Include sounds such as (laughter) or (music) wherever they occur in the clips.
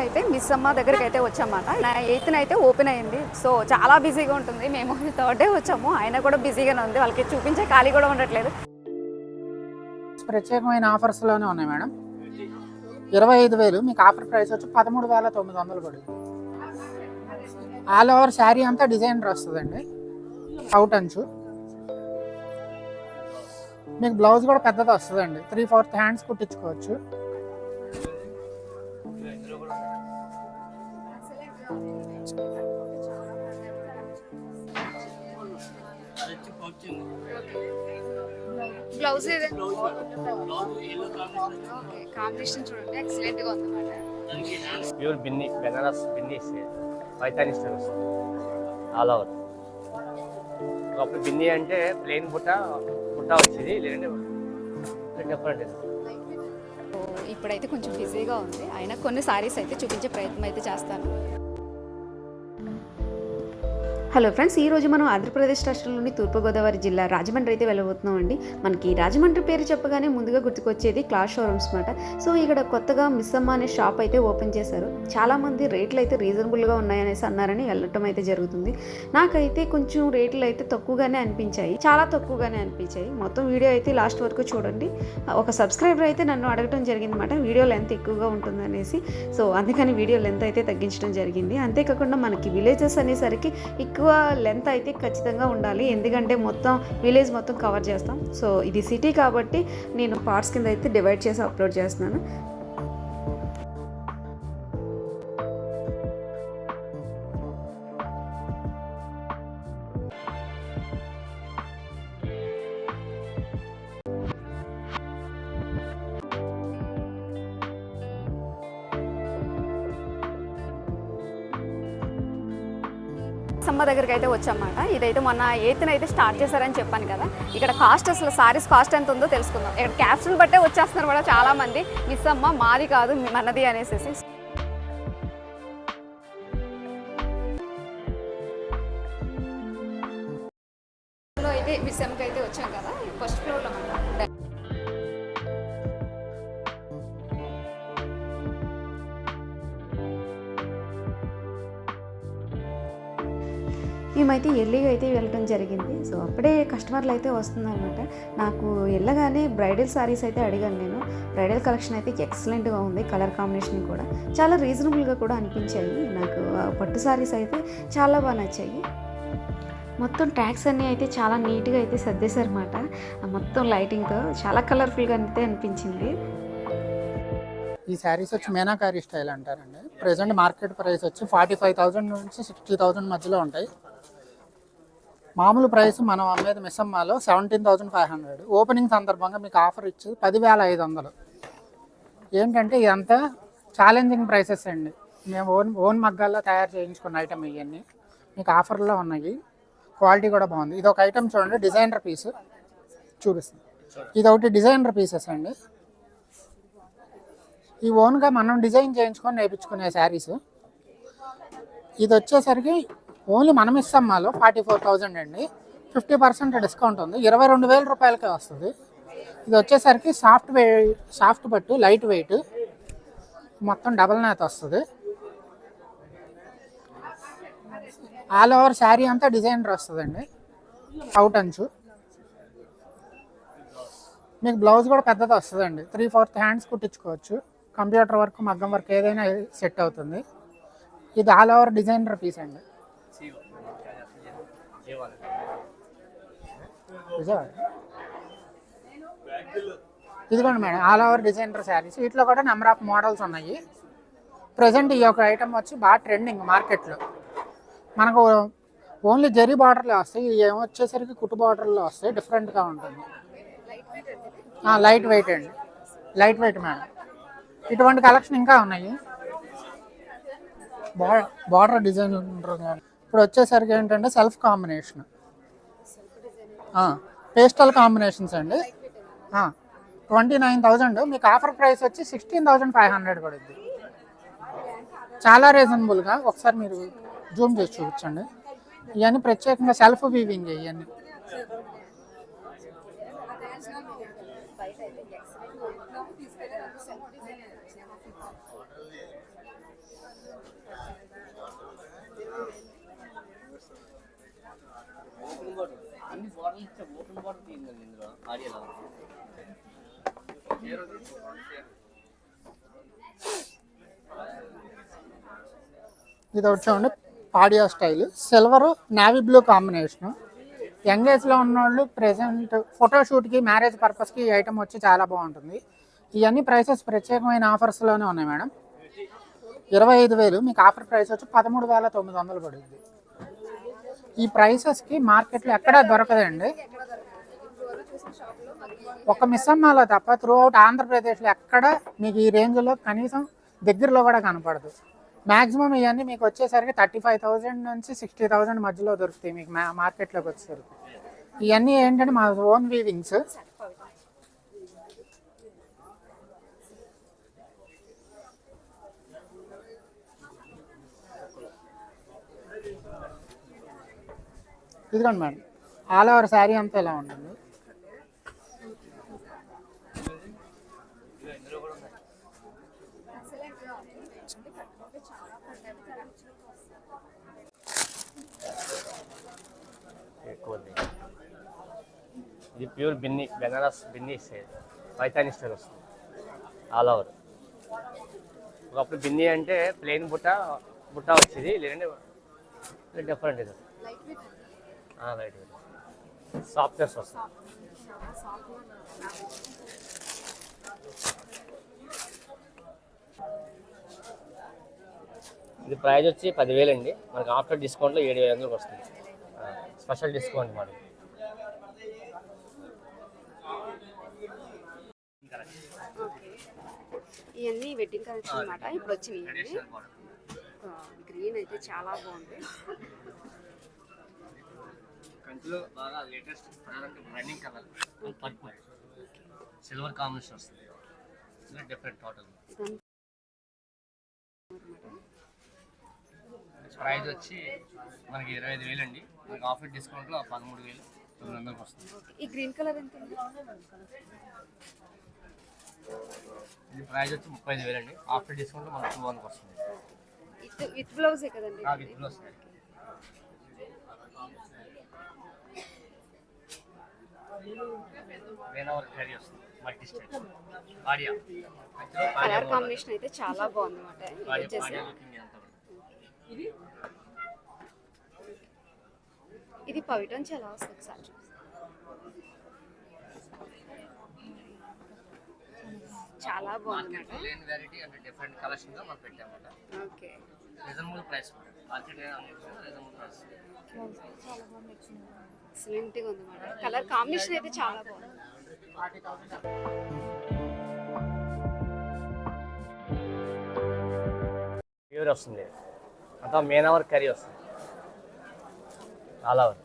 రోజులు అయితే మిస్ అమ్మ దగ్గరికి అయితే వచ్చామాట నా ఎయిత్న అయితే ఓపెన్ అయింది. సో చాలా బిజీగా ఉంటుంది. మేము (laughs) థర్డ్ డే వచ్చాము. ఆయన కూడా బిజీగానే ఉంది. వాళ్ళకి చూపించే ఖాళీ కూడా ఉండట్లేదు. ప్రత్యేకమైన ఆఫర్స్లోనే ఉన్నాయి మేడం. ఇరవై ఐదు వేలు. మీకు ఆఫర్ ప్రైస్ వచ్చి పదమూడు వేల తొమ్మిది వందలు పడుతుంది ఆల్ ఓవర్ శారీ అంతా డిజైనర్ వస్తుందండి అవుట్ అంచు మీకు బ్లౌజ్ కూడా పెద్దది వస్తుందండి. త్రీ ఫోర్త్ హ్యాండ్స్ కుట్టించుకోవచ్చు. కాంబినేషన్ చూడండి. ఎక్సలెంట్గా ఉందన్నమాట. ప్యూర్ బిన్ని బెనారస్ బిన్ని పైతాని వస్తుంది. ఆల్ ఓవర్ ఒకప్పుడు బిన్ని అంటే ప్లెయిన్ బుట్ట బుట్ట వచ్చేది లేదంటే డిఫరెంట్ సో ఇప్పుడైతే కొంచెం బిజీగా ఉంది. అయినా కొన్ని సారీస్ అయితే చూపించే ప్రయత్నం అయితే చేస్తాను. హలో ఫ్రెండ్స్ ఈ రోజు మనం ఆంధ్రప్రదేశ్ రాష్ట్రంలోని తూర్పుగోదావరి జిల్లా రాజమండ్రి అయితే వెళ్ళబోతున్నాం అండి మనకి రాజమండ్రి పేరు చెప్పగానే ముందుగా గుర్తుకొచ్చేది క్లాస్ షోరూమ్స్ అనమాట సో ఇక్కడ కొత్తగా మిస్సమ్మ అనే షాప్ అయితే ఓపెన్ చేశారు. చాలామంది రేట్లు అయితే రీజనబుల్గా ఉన్నాయనేసి అన్నారని వెళ్ళటం అయితే జరుగుతుంది. నాకైతే కొంచెం రేట్లు అయితే తక్కువగానే అనిపించాయి. చాలా తక్కువగానే అనిపించాయి. మొత్తం వీడియో అయితే లాస్ట్ వరకు చూడండి. ఒక సబ్స్క్రైబర్ అయితే నన్ను అడగటం జరిగింది అనమాట వీడియో లెంత్ ఎక్కువగా ఉంటుందనేసి సో అందుకని వీడియో లెంత్ అయితే తగ్గించడం జరిగింది. అంతేకాకుండా మనకి విలేజెస్ అనేసరికి ఎక్కువ లెంత్ అయితే ఖచ్చితంగా ఉండాలి. ఎందుకంటే మొత్తం విలేజ్ మొత్తం కవర్ చేస్తాం. సో ఇది సిటీ కాబట్టి నేను పార్ట్స్ కింద అయితే డివైడ్ చేసి అప్లోడ్ చేస్తున్నాను. దగ్గరికి అయితే వచ్చామాట ఇదైతే మొన్న ఎయిత్న అయితే స్టార్ట్ చేశారని చెప్పాను కదా. ఇక్కడ కాస్ట్ అసలు సారీస్ కాస్ట్ ఎంత ఉందో తెలుసుకుందాం. ఇక్కడ క్యాప్సూల్ బట్టే వచ్చేస్తున్నారు కూడా చాలా మంది మిస్ అమ్మ మాది కాదు మనది అనేసి అయితే మిస్ అమ్మకి అయితే వచ్చాం కదా. ఫస్ట్ ఫ్లోర్లో మనం మేమైతే ఎర్లీగా అయితే వెళ్ళడం జరిగింది. సో అప్పుడే కస్టమర్లు అయితే వస్తుందన్నమాట. నాకు వెళ్ళగానే బ్రైడల్ సారీస్ అయితే అడిగాను నేను. బ్రైడల్ కలెక్షన్ అయితే ఎక్సలెంట్గా ఉంది కలర్ కాంబినేషన్ కూడా. చాలా రీజనబుల్గా కూడా అనిపించాయి. నాకు పట్టు సారీస్ అయితే చాలా బాగా నచ్చాయి. మొత్తం ట్యాక్స్ అన్నీ అయితే చాలా నీట్గా అయితే సర్దేశారన్నమాట. మొత్తం లైటింగ్తో చాలా కలర్ఫుల్గా అయితే అనిపించింది. ఈ శారీస్ వచ్చి మేనాకారీ స్టైల్ అంటారండి. ప్రెసెంట్ మార్కెట్ ప్రైస్ వచ్చి ఫార్టీ ఫైవ్ థౌజండ్ నుంచి సిక్స్టీ థౌజండ్ మధ్యలో ఉంటాయి. మామూలు ప్రైస్ మనం అమ్మేది మిస్సమ్మాలో seventeen thousand five hundred opening సందర్భంగా మీకు ఆఫర్ ఇచ్చి పదివేల ఐదు వందలు. ఏంటంటే ఇదంతా ఛాలెంజింగ్ ప్రైసెస్ అండి. మేము ఓన్ ఓన్ మగ్గాల్లో తయారు చేయించుకున్న ఐటమ్ ఇవన్నీ. మీకు ఆఫర్లో ఉన్నాయి. క్వాలిటీ కూడా బాగుంది. ఇది ఒక ఐటమ్ చూడండి డిజైనర్ పీస్ చూపిస్తుంది. ఇది ఒకటి డిజైనర్ పీసెస్ అండి. ఈ ఓన్గా మనం డిజైన్ చేయించుకొని నేర్పించుకునే శారీస్ ఇది వచ్చేసరికి ఓన్లీ మనం ఇస్తాం మాలో ఫార్టీ ఫోర్ థౌజండ్ అండి. ఫిఫ్టీ పర్సెంట్ డిస్కౌంట్ ఉంది. ఇరవై రెండు వేల రూపాయలకే వస్తుంది. ఇది వచ్చేసరికి సాఫ్ట్ వే సాఫ్ట్ పట్టు లైట్ వెయిట్. మొత్తం డబల్ నేత వస్తుంది. ఆల్ ఓవర్ శారీ అంతా డిజైనర్ వస్తుందండి. అవుట్ అంచు మీకు బ్లౌజ్ కూడా పెద్దది వస్తుందండి. త్రీ ఫోర్త్ హ్యాండ్స్ కుట్టించుకోవచ్చు. కంప్యూటర్ వర్క్ మగ్గం వర్క్ ఏదైనా సెట్ అవుతుంది. ఇది ఆల్ ఓవర్ డిజైనర్ పీస్ అండి. ఇదిగోండి. Madam all over designer saris వీటిలో కూడా నెంబర్ ఆఫ్ మోడల్స్ ఉన్నాయి. ప్రజెంట్ ఈ యొక్క ఐటమ్ వచ్చి బాగా ట్రెండింగ్ మార్కెట్లో మనకు ఓన్లీ జరీ బార్డర్లో వస్తాయి. ఏమో వచ్చేసరికి కుట్టు బార్డర్లో వస్తాయి. డిఫరెంట్గా ఉంటుంది. లైట్ వెయిట్ అండి. Light weight madam. ఇటువంటి కలెక్షన్ ఇంకా ఉన్నాయి. బార్డర్ డిజైన్ ఉంటుంది ఇప్పుడు వచ్చేసరికి ఏంటంటే సెల్ఫ్ కాంబినేషన్. పేస్టల్ కాంబినేషన్స్ అండి. Twenty nine thousand. మీకు ఆఫర్ ప్రైస్ వచ్చి సిక్స్టీన్ థౌజండ్ ఫైవ్ హండ్రెడ్ పడుద్ది. చాలా రీజనబుల్గా ఒకసారి మీరు జూమ్ చేసి చూపించండి. ఇవన్నీ ప్రత్యేకంగా సెల్ఫ్ వీవింగ్ ఇవన్నీ ఇది ఒకటి చూడండి. పాడియా style. Silver navy blue combination. Young ఏజ్లో ఉన్నోళ్ళు ప్రెసెంట్ ఫోటోషూట్కి మ్యారేజ్ పర్పస్కి ఈ ఐటమ్ వచ్చి చాలా బాగుంటుంది. ఇవన్నీ ప్రైసెస్ ప్రత్యేకమైన ఆఫర్స్లోనే ఉన్నాయి మేడం. ఇరవై ఐదు వేలు. మీకు ఆఫర్ ప్రైస్ వచ్చి పదమూడు వేల తొమ్మిది వందలు పడుతుంది ఈ ప్రైసెస్కి మార్కెట్లో ఎక్కడా దొరకదండి. ఒక మిస్సమ్మాలో తప్ప త్రూ అవుట్ ఆంధ్రప్రదేశ్లో ఎక్కడ మీకు ఈ రేంజ్లో కనీసం దగ్గరలో కూడా కనపడదు. మ్యాక్సిమం ఇవన్నీ మీకు వచ్చేసరికి థర్టీ ఫైవ్ థౌజండ్ నుంచి సిక్స్టీ థౌజండ్ మధ్యలో దొరుకుతాయి మీకు మా మార్కెట్లోకి వచ్చేసరికి. ఇవన్నీ ఏంటంటే మా ఓన్ వీవింగ్స్ ఇదిగోండి మేడం. ఆల్ ఓవర్ శారీ అంతా ఇలా ఉంటుంది ప్యూర్ బిన్ని బెనారస్ బిన్ని పైతాని స్టైల్ వస్తుంది ఆల్ ఓవర్ ఒకప్పుడు బిన్ని అంటే ప్లెయిన్ బుట్ట బుట్ట వచ్చేది లేదంటే డిఫరెంట్ ఇది. లైట్ సాఫ్ట్వేర్స్ వస్తుంది. ఇది ప్రైస్ వచ్చి పదివేలు అండి మనకి ఆఫ్టర్ డిస్కౌంట్లో ఏడు వేల వందలకు వస్తుంది. స్పెషల్ డిస్కౌంట్ మరి ఇవన్నీ వెడ్డింగ్ కలెక్షన్ అనమాట ఇప్పుడు వచ్చినాయి గ్రీన్ అయితే చాలా బాగుంది. కంచిలో బాగా latest running colour purple silver combination వస్తుంది. డిఫరెంట్ టోటల్ ప్రైస్ వచ్చి మనకి ఇరవై ఐదు వేలు అండి. మనకి ఆఫర్ డిస్కౌంట్లో పదమూడు వేలు తొమ్మిది వందలకు వస్తుంది. ఈ గ్రీన్ కలర్ ఎంత ఇది ప్రైస్ వచ్చి ముప్పై ఐదు వేలు అండి ఆఫ్టర్ డిస్కౌంట్లో మనకి టూ వన్కి వస్తుంది. విత్ విత్ బ్లౌజే కదండి? స్టైల్ పాడియా కలర్ కాంబినేషన్ అయితే చాలా బాగుంది ఇది పాడియా వచ్చేసి పాడియా లుకింగ్ అంతా కూడా. ఇది పవిటం చాలా వస్తుంది ఒకసారి. చాలా బాగుంది మార్కెట్ అనమాట లేని వెరైటీ అంటే డిఫరెంట్ కలెక్షన్గా మనం పెట్టామన్నమాట. Okay. Reasonable price market reasonable price ఎక్సలెంట్గా ఉంది అనమాట కలర్ కాంబినేషన్ అయితే చాలా బాగుంది. ప్యూర్ వస్తుంది. అంతా మెయిన్ అవర్ కర్రీ వస్తుంది. ఆల్ అవర్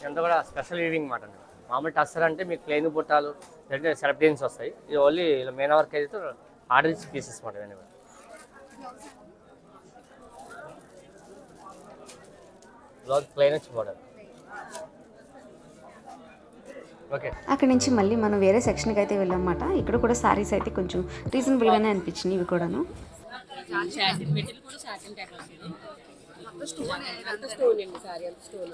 ఇదంతా కూడా స్పెషల్ వీవింగ్ మాట మామూలు టస్సర్ అంటే మీకు ప్లెయిన్ బుట్టాలు లేదంటే సెలబ్రేషన్స్ వస్తాయి. ఇది ఓన్లీ ఇలా మెయిన్ అవర్ కర్రీతో ఆర్డర్ పీసెస్ మాట ఇవన్నీ బ్లౌజ్ ప్లెయిన్ వచ్చి బోర్డర్ ఓకే. అక్కడ నుంచి మళ్ళీ మనం వేరే సెక్షన్కి అయితే వెళ్ళామన్నమాట ఇక్కడ కూడా సారీస్ అయితే కొంచెం రీజనబుల్గానే అనిపించినాయి ఇవి కూడాను. అంత స్టోన్ అండి సారీ అంత స్టోన్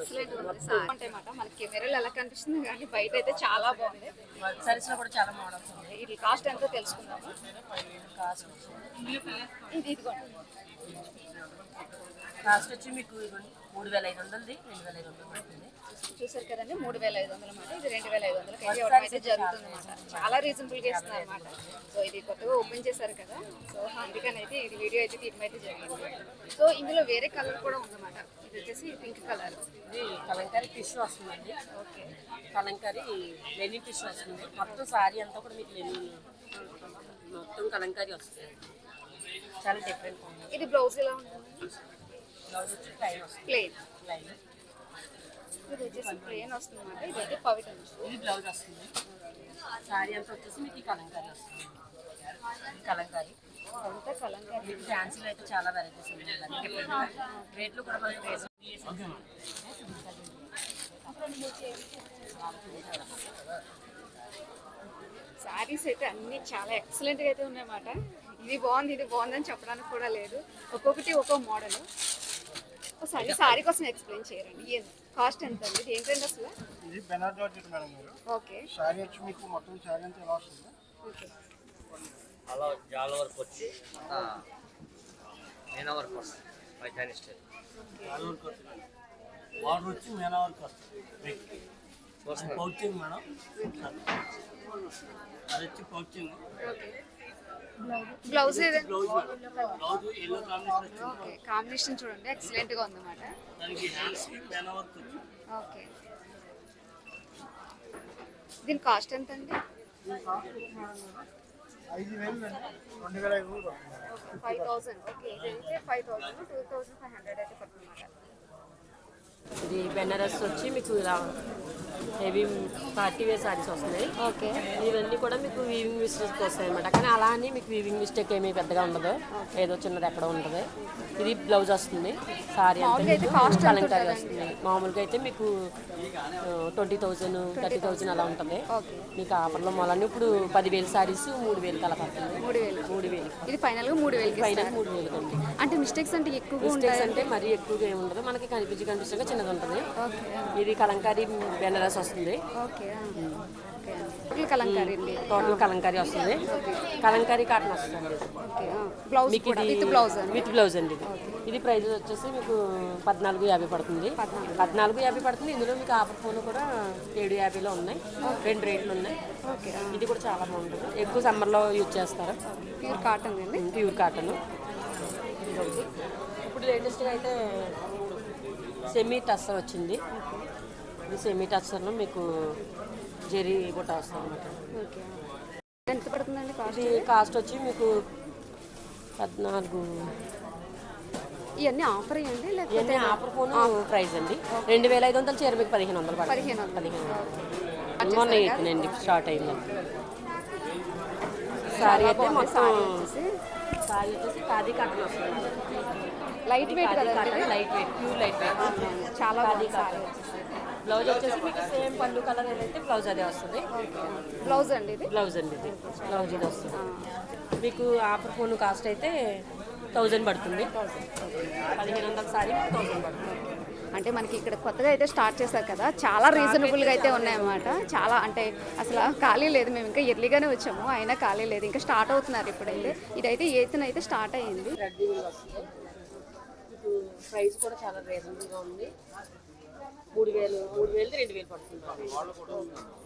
మనకి కెమెరాలు ఎలా కనిపిస్తుంది కానీ బయట అయితే చాలా బాగుంది సారీస్లో కూడా చాలా మోడల్స్ ఉన్నాయి ఇది కాస్ట్ ఎంతో తెలుసుకుందాము కాస్ట్ ఇది ఇదిగోండి కాస్ట్ వచ్చి మీకు మూడు వేల ఐదు వందలది రెండు వేల ఐదు వందలు పడుతుంది చూసారు కదండి మూడు వేల ఐదు వందల మాట ఇది రెండు వేల ఐదు వందలకి అయితే ఇవ్వడం అయితే జరుగుతుంది అనమాట చాలా రీజనబుల్గా ఇస్తున్నారు అనమాట సో ఇది కొత్తగా ఓపెన్ చేశారు కదా సో అందుకని అయితే ఇది వీడియో అయితే తీయడం అయితే జరిగింది సో ఇందులో వేరే కలర్ కూడా ఉందన్నమాట. ఇది వచ్చేసి పింక్ కలర్. ఇది కలంకారీ ఫిష్ వస్తుందండి. ఓకే. కలంకారీ లెనిన్ ఫిష్ వస్తుంది. మొత్తం సారీ అంతా కూడా మీకు లెనిన్ మొత్తం కలంకారీ వస్తుంది. చాలా డిఫరెంట్ ఇది బ్లౌజ్ ఎలా ఉంటుంది బ్లౌజ్ వచ్చి ప్లైన్ వస్తుంది. ప్లెయిన్ ప్లైన్ ఇది వచ్చేసి ప్లెయిన్ వస్తుంది అనమాట ఇది అయితే పవిటం ఇది బ్లౌజ్ వస్తుంది. సారీ అంతా వచ్చేసి మీకు ఈ కలంకారీ వస్తుంది. కలంకారీ. మీకు ఫ్యాన్సీలో అయితే చాలా వెరైటీస్ ఉన్నాయి డిఫరెంట్ రేట్లు కూడా మనకి రేట్లు శారీస్ అయితే అన్ని చాలా ఎక్సలెంట్గా అయితే ఉన్నాయన్నమాట. ఇది బాగుంది ఇది బాగుంది అని చెప్పడానికి కూడా లేదు. ఒక్కొక్కటి ఒక్కో మోడల్ ఒకసారి సారీ కోసం ఎక్స్ప్లెయిన్ చేయరండి. కాస్ట్ ఎంత అండి? ఇది ఏంటండి అసలు? ఇది బెనార్ జార్జెట్ మేడం గారు. ఓకే శారీ వచ్చి మీకు మొత్తం శారీ అంతా ఎలా వస్తుంది? ఓకే అలా జాల వరకు వచ్చి నేను వరకు వస్తుంది పైతాని స్టైల్. చాలా వరకు వస్తుంది బార్డర్ వచ్చి మేనా వరకు వస్తుంది పౌచింగ్ మేడం. అది వచ్చి pouching. Blouse yellow combination okay. Combination చూడండి. ఎక్సలెంట్గా ఉందన్నమాట దానికి హ్యాండ్స్ మేనా వర్క్ వచ్చింది ఓకే. దీని కాస్ట్ ఎంత అండి ఐదు వేలు రెండు వేల ఐదు ఫైవ్ థౌసండ్. ఓకే అయితే five thousand two thousand five hundred అయితే పడుతుంది అన్నమాట. ఇది బెనారస్ వచ్చి మీకు ఇలా హెవీ పార్టీ వేర్ సారీస్ వస్తున్నాయి. ఓకే. ఇవన్నీ కూడా మీకు వీవింగ్ మిస్టేక్ వస్తాయి అనమాట కానీ అలా అని మీకు వీవింగ్ మిస్టేక్ ఏమీ పెద్దగా ఉండదు. ఏదో చిన్నది ఎక్కడ ఉంటుంది. ఇది బ్లౌజ్ వస్తుంది. సారీ కలంకారీ ఉంటుందండి? వస్తుంది. మామూలుగా అయితే మీకు ట్వంటీ థౌజండ్ థర్టీ థౌజండ్ అలా ఉంటుంది. మీకు ఆఫర్లో మొలని ఇప్పుడు పదివేలు సారీస్ మూడు వేలు అలా పడుతుంది. మూడు వేలు మూడు వేలు ఇది ఫైనల్గా మూడు పైన ఇస్తారు. మూడు వేలు అంటే మిస్టేక్స్ అంటే ఎక్కువగా మిస్టేక్స్ ఉంటాయి? అంటే మరీ ఎక్కువగా ఏమి ఉండదు. మనకి కనిపించి కనిపిస్తే చిన్నది ఉంటుంది. ఇది కలంకారీ బెనారస్ వస్తుంది. కలంకారీ టోటల్ కలంకారీ వస్తుంది. కలంకారీ కాటన్ వస్తుంది. ఓకే బ్లౌజ్ మీకు ఇది బ్లౌజ్ అండి. విత్ బ్లౌజ్ అండి ఇది. ఇది ప్రైస్ వచ్చేసి మీకు పద్నాలుగు యాభై పడుతుంది. పద్నాలుగు. యాభై పడుతుంది. ఇందులో మీకు ఆఫర్ ఫోన్ కూడా ఏడు యాభైలో ఉన్నాయి. రెండు రేట్లు ఉన్నాయి. ఓకే ఇది కూడా చాలా బాగుంటుంది. ఎక్కువ సమ్మర్లో యూజ్ చేస్తారు? ప్యూర్ కాటన్ అండి. Pure cotton. ఇప్పుడు లేటెస్ట్గా అయితే సెమీ టస్సర్ వచ్చింది. ఇది సెమీ టస్సర్లో మీకు జెరీ కూడా వస్తుంది అనమాట ఓకే. ఎంత పడుతుందండి కాస్ట్? ఇది కాస్ట్ వచ్చి మీకు పద్నాలుగు. ఇవన్నీ ఆఫర్ ఇవ్వండి లేకపోతే ఆఫర్ ఫోన్ ప్రైస్ అండి. రెండు వేల ఐదు వందలు చీర మీకు పదిహేను వందలు పదిహేను వందలు. పదిహేను వందలు. మొన్న స్టార్ట్ అయింది. సారీ అయితే మొత్తం సారీ వచ్చేసి ఖాదీ కాటన్ వస్తుంది. Light weight cotton light weight pure light weight చాలా బాగుంది బ్లౌజ్ వచ్చేసి మీకు సేమ్ పళ్ళు కలర్ ఏదైతే బ్లౌజ్ అదే వస్తుంది. బ్లౌజ్ అండి ఇది? బ్లౌజ్ అండి ఇది. బ్లౌజ్ ఇది వస్తుంది. మీకు ఆఫర్ ఫోన్ కాస్ట్ అయితే థౌజండ్ పడుతుంది. పదిహేను వందల సారీ థౌజండ్ పడుతుంది. అంటే మనకి ఇక్కడ కొత్తగా అయితే స్టార్ట్ చేశారు కదా చాలా రీజనబుల్గా అయితే ఉన్నాయన్నమాట. చాలా అంటే అసలు ఖాళీ లేదు మేము ఇంకా ఎర్లీగానే వచ్చాము అయినా ఖాళీ లేదు ఇంకా స్టార్ట్ అవుతున్నారు ఇప్పుడైతే. ఇదైతే ఎయిత్న అయితే స్టార్ట్ అయ్యింది రెడ్ వీవింగ్ వస్తుంది మీకు ప్రైస్ కూడా చాలా రీజనబుల్గా ఉంది. మూడు వేలు మూడు వేలు రెండు వేలు పడుతుంది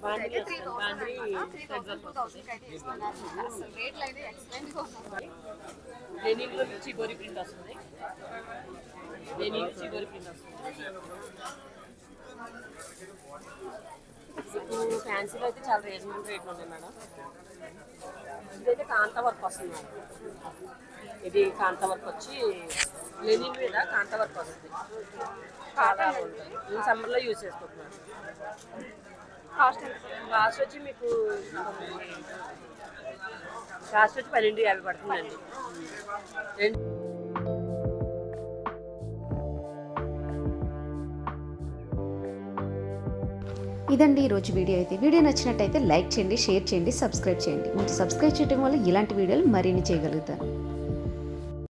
బాండ్రీ బాండ్రీ లెనిన్లో చిగోరి ప్రింట్ వస్తుంది. లెనిన్ చిగోరి ప్రింట్ వస్తుంది. ఫ్యాన్సీలో అయితే చాలా రీజనబుల్ రేట్లు ఉన్నాయి మేడం ఇదైతే కాంత వర్క్ వస్తుంది మేడం ఇది కాంత వర్క్ వచ్చి లెనిన్ మీద కాంత వర్క్ వస్తుంది. చాలా బాగుంటుంది. నేను సమ్మర్లో యూజ్ చేసుకుంటున్నాను కాస్ట్ కాస్ట్ వచ్చి మీకు కాస్ట్ వచ్చి పన్నెండు యాభై పడుతుందండి. ఇదండి ఈరోజు వీడియో అయితే. వీడియో నచ్చినట్టయితే లైక్ చేయండి షేర్ చేయండి సబ్స్క్రైబ్ చేయండి. మీరు సబ్స్క్రైబ్ చేయడం వల్ల ఇలాంటి వీడియోలు మరిన్ని చేయగలుగుతాను.